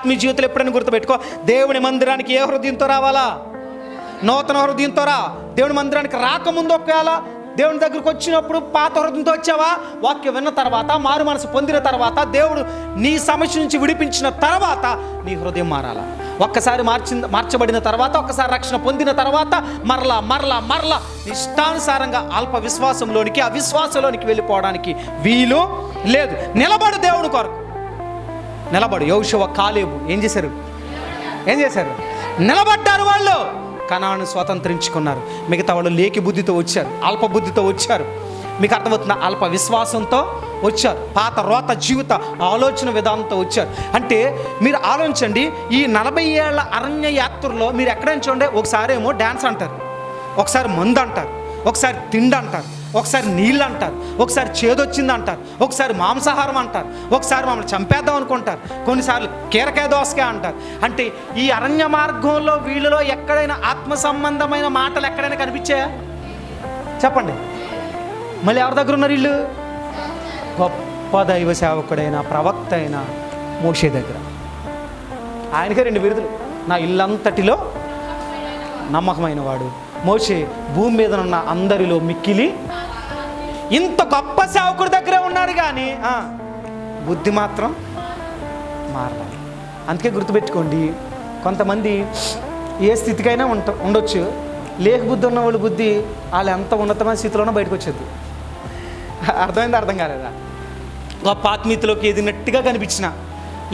ఆత్మీయ జీవితంలో ఎప్పుడైనా గుర్తుపెట్టుకో. దేవుని మందిరానికి ఏ హృదయంతో రావాలా? నూతన హృదయంతో రా. దేవుని మందిరానికి రాకముందు ఒకవేళ దేవుని దగ్గరికి వచ్చినప్పుడు పాత హృదయంతో వచ్చావా? వాక్యం విన్న తర్వాత మారు మనసు పొందిన తర్వాత దేవుడు నీ సమస్య నుంచి విడిపించిన తర్వాత నీ హృదయం మారాలా? ఒక్కసారి మార్చి మార్చబడిన తర్వాత ఒక్కసారి రక్షణ పొందిన తర్వాత మరలా మరలా మరలా ఇష్టానుసారంగా అల్ప విశ్వాసంలోనికి అవిశ్వాసంలోనికి వెళ్ళిపోవడానికి వీలు లేదు. నిలబడు దేవుడు కొరకు. నిలబడు. యౌషవ కాలేబు. ఏం చేశారు? ఏం చేశారు? నిలబడ్డారు వాళ్ళు. కణాను స్వతంత్రించుకున్నారు. మిగతా వాళ్ళు లేకి బుద్ధితో వచ్చారు. అల్ప బుద్ధితో వచ్చారు. మీకు అర్థమవుతున్న అల్ప విశ్వాసంతో వచ్చారు. పాత రోత జీవిత ఆలోచన విధానంతో వచ్చారు. అంటే మీరు ఆలోచించండి ఈ నలభై ఏళ్ళ అరణ్య యాత్రలో మీరు ఎక్కడైనా చూడండి ఒకసారి ఏమో డ్యాన్స్ అంటారు. ఒకసారి మందు అంటారు. ఒకసారి తిండి అంటారు. ఒకసారి నీళ్ళు అంటారు ఒకసారి చేదొచ్చింది అంటారు ఒకసారి మాంసాహారం అంటారు ఒకసారి మమ్మల్ని చంపేద్దాం అనుకుంటారు. కొన్నిసార్లు కీరకాయ దోసకాయ అంటారు. అంటే ఈ అరణ్య మార్గంలో వీళ్ళలో ఎక్కడైనా ఆత్మ సంబంధమైన మాటలు ఎక్కడైనా కనిపించాయా? చెప్పండి. మళ్ళీ ఎవరి దగ్గర ఉన్నారు వీళ్ళు? గొప్ప దైవ సేవకుడైన ప్రవక్త అయిన మోషే దగ్గర. ఆయనకే రెండు బిరుదులు. నా ఇల్లంతటిలో నమ్మకమైన వాడు. మోషే భూమి మీద ఉన్న అందరిలో మిక్కిలి ఇంత గొప్ప సేవకుడి దగ్గరే ఉన్నారు కానీ బుద్ధి మాత్రం మారాలి అందుకే గుర్తుపెట్టుకోండి కొంతమంది ఏ స్థితికైనా ఉంట ఉండొచ్చు. లేక బుద్ధి ఉన్న వాళ్ళ బుద్ధి వాళ్ళు ఎంత ఉన్నతమైన స్థితిలోనో బయటకు వచ్చేది. అర్థమైంది అర్థం కాలేదా? గొప్ప ఆత్మీయతలోకి ఎదిగినట్టుగా కనిపించిన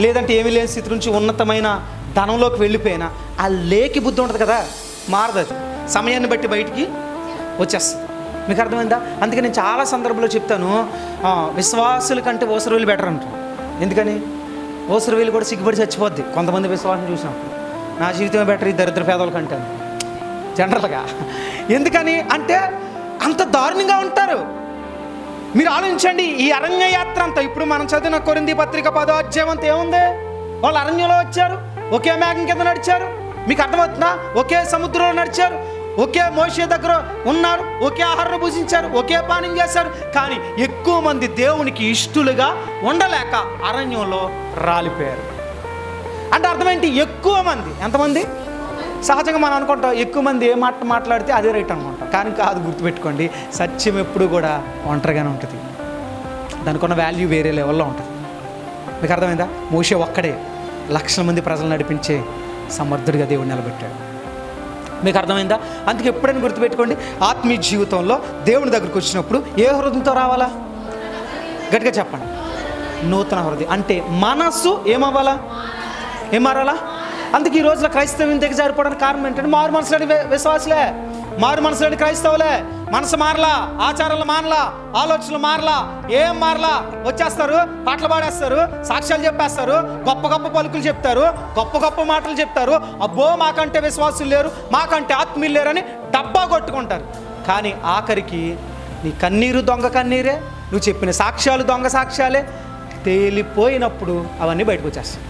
లేదంటే ఏమీ లేని స్థితి నుంచి ఉన్నతమైన ధనంలోకి వెళ్ళిపోయినా ఆ లేకి బుద్ధి ఉంటుంది కదా మారదు సమయాన్ని బట్టి బయటికి వచ్చేస్తుంది. మీకు అర్థమైందా? అందుకే నేను చాలా సందర్భంలో చెప్తాను విశ్వాసుల కంటే ఓసరువులు బెటర్ అంటారు. ఎందుకని? ఓసరవేలు కూడా సిగ్గుపడి చచ్చిపోద్ది. కొంతమంది విశ్వాసం చూసినప్పుడు నా జీవితమే బెటర్ ఈ దరిద్ర పేదల కంటే జనరల్గా. ఎందుకని? అంటే అంత దారుణంగా ఉంటారు. మీరు ఆలోచించండి ఈ అరణ్య యాత్ర అంతా ఇప్పుడు మనం చదివిన కొరింది పత్రిక పదో అధ్యాయం అంతా ఏముంది? వాళ్ళు అరణ్యంలో వచ్చారు ఒకే మేఘం కింద నడిచారు. మీకు అర్థమవుతుందా? ఒకే సముద్రంలో నడిచారు ఒకే మోషే దగ్గర ఉన్నారు. ఒకే ఆహారం భుజించారు ఒకే పానం చేశారు కానీ ఎక్కువ మంది దేవునికి ఇష్టలుగా ఉండలేక అరణ్యంలో రాలిపోయారు. అంటే అర్థమేంటి ఎక్కువ మంది. ఎంతమంది? సహజంగా మనం అనుకుంటాం ఎక్కువ మంది ఏ మాట మాట్లాడితే అదే రైట్ అనుకుంటాం. కానీ కాదు గుర్తుపెట్టుకోండి సత్యం ఎప్పుడు కూడా ఒంటరిగానే ఉంటుంది. దానికి ఉన్న వాల్యూ వేరే లెవెల్లో ఉంటుంది. మీకు అర్థమైందా? మోసే ఒక్కడే లక్షల మంది ప్రజలు నడిపించే సమర్థుడిగా దేవుడు నిలబెట్టాడు. మీకు అర్థమైందా? అందుకే ఎప్పుడైనా గుర్తుపెట్టుకోండి ఆత్మీయ జీవితంలో దేవుని దగ్గరికి వచ్చినప్పుడు ఏ హృదయంతో రావాలా? గట్టిగా చెప్పండి. నూతన హృదయం. అంటే మనస్సు ఏమవ్వాలా? ఏం మారాలా? అందుకే ఈ రోజున దగ్గర దిగజారిపోవడానికి కారణం ఏంటంటే మారు మనసులేని విశ్వాసులే. మారు మనసులేని క్రైస్తవులే. మనసు మారలా ఆచారాలు మారలా ఆలోచనలు మారలా ఏం మారలా వచ్చేస్తారు పాటలు పాడేస్తారు సాక్ష్యాలు చెప్పేస్తారు గొప్ప గొప్ప పలుకులు చెప్తారు గొప్ప గొప్ప మాటలు చెప్తారు. అబ్బో మాకంటే విశ్వాసులు లేరు మాకంటే ఆత్మీయులు లేరని డబ్బా కొట్టుకుంటారు. కానీ ఆఖరికి నీ కన్నీరు దొంగ కన్నీరే నువ్వు చెప్పిన సాక్ష్యాలు దొంగ సాక్ష్యాలే. తేలిపోయినప్పుడు అవన్నీ బయటకు వచ్చేస్తాయి.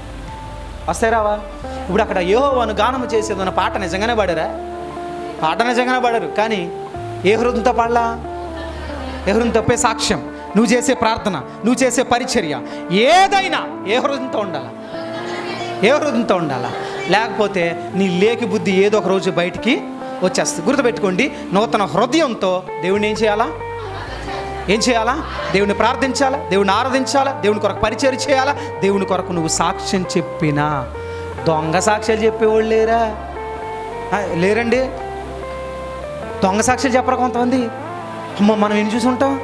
వస్తాయి రావా? ఇప్పుడు అక్కడ యోహోవాను గానము చేసేదన్న పాట నిజంగానే పాడారా? పాట నిజంగానే పాడారు. కానీ ఏ హృదయంతో పాడలా ఏ హృదయం తప్పే సాక్ష్యం. నువ్వు చేసే ప్రార్థన నువ్వు చేసే పరిచర్య ఏదైనా ఏ హృదయంతో ఉండాలా? ఏ హృదయంతో ఉండాలా? లేకపోతే నీ లేకి బుద్ధి ఏదో ఒక రోజు బయటికి వచ్చేస్తుంది. గుర్తుపెట్టుకోండి నూతన హృదయంతో దేవుని ఏం చేయాలా? ఏం చేయాలా? దేవుని ప్రార్థించాలా? దేవుని ఆరాధించాలా? దేవుని కొరకు పరిచయం చేయాలా? దేవుని కొరకు నువ్వు సాక్ష్యం చెప్పినా. దొంగ సాక్ష్యాలు చెప్పేవాళ్ళు లేరా? లేరండి? దొంగ సాక్షులు చెప్పరు కొంతమంది. అమ్మ మనం ఏం చూసి ఉంటాం?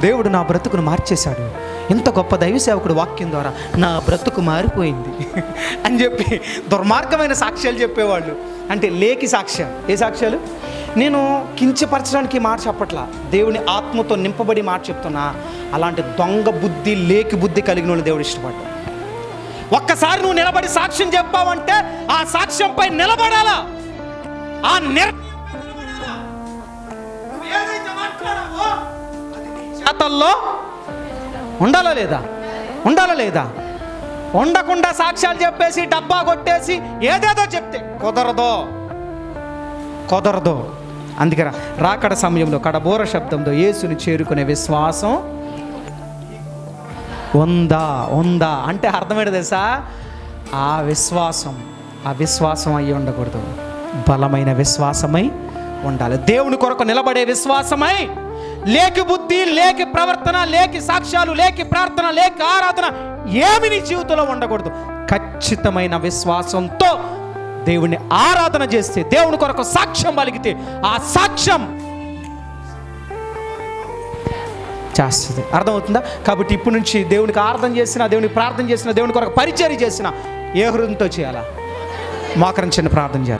దేవుడు నా బ్రతుకును మార్చేశాడు. ఇంత గొప్ప దైవ సేవకుడు వాక్యం ద్వారా నా బ్రతుకు మారిపోయింది. అని చెప్పి దుర్మార్గమైన సాక్ష్యాలు చెప్పేవాళ్ళు. అంటే లేకి సాక్ష్యం. ఏ సాక్ష్యాలు? నేను కించపరచడానికి మాట చెప్పట్లా. దేవుని ఆత్మతో నింపబడి మాట చెప్తున్నా. అలాంటి దొంగ బుద్ధి లేకి బుద్ధి కలిగిన వాళ్ళు దేవుడు ఇష్టపడ్డా ఒక్కసారి నువ్వు నిలబడి సాక్ష్యం చెప్పావంటే ఆ సాక్ష్యంపై నిలబడాలా? ఆ నిర్ చేతల్లో ఉండాలా లేదా? ఉండాలా లేదా? ఉండకుండా సాక్ష్యాలు చెప్పేసి డబ్బా కొట్టేసి ఏదేదో చెప్తే కుదరదో. కుదరదు. అందుకేరా రాకడ సమయంలో కడబోర శబ్దంతో యేసుని చేరుకునే విశ్వాసం ఉందా? ఉందా? అంటే అర్థమేంటి తెలుసా? ఆ విశ్వాసం ఆ విశ్వాసం అయ్యి ఉండకూడదు. బలమైన విశ్వాసమై ఉండాలి. దేవుని కొరకు నిలబడే విశ్వాసమై లేకి బుద్ధి లేకి ప్రవర్తన లేకి సాక్ష్యాలు లేకి ప్రార్థన లేకి ఆరాధన ఏమి నీ జీవితంలో ఉండకూడదు. ఖచ్చితమైన విశ్వాసంతో దేవుని ఆరాధన చేస్తే దేవుని కొరకు సాక్ష్యం పలికితే ఆ సాక్ష్యం చేస్తుంది. అర్థమవుతుందా? కాబట్టి ఇప్పటి నుంచి దేవునికి ఆరాధన చేసిన దేవునికి ప్రార్థన చేసిన దేవుని కొరకు పరిచయం చేసిన ఏ హృదయంతో చేయాలా? మోకరించండి ప్రార్థన చేయాలి.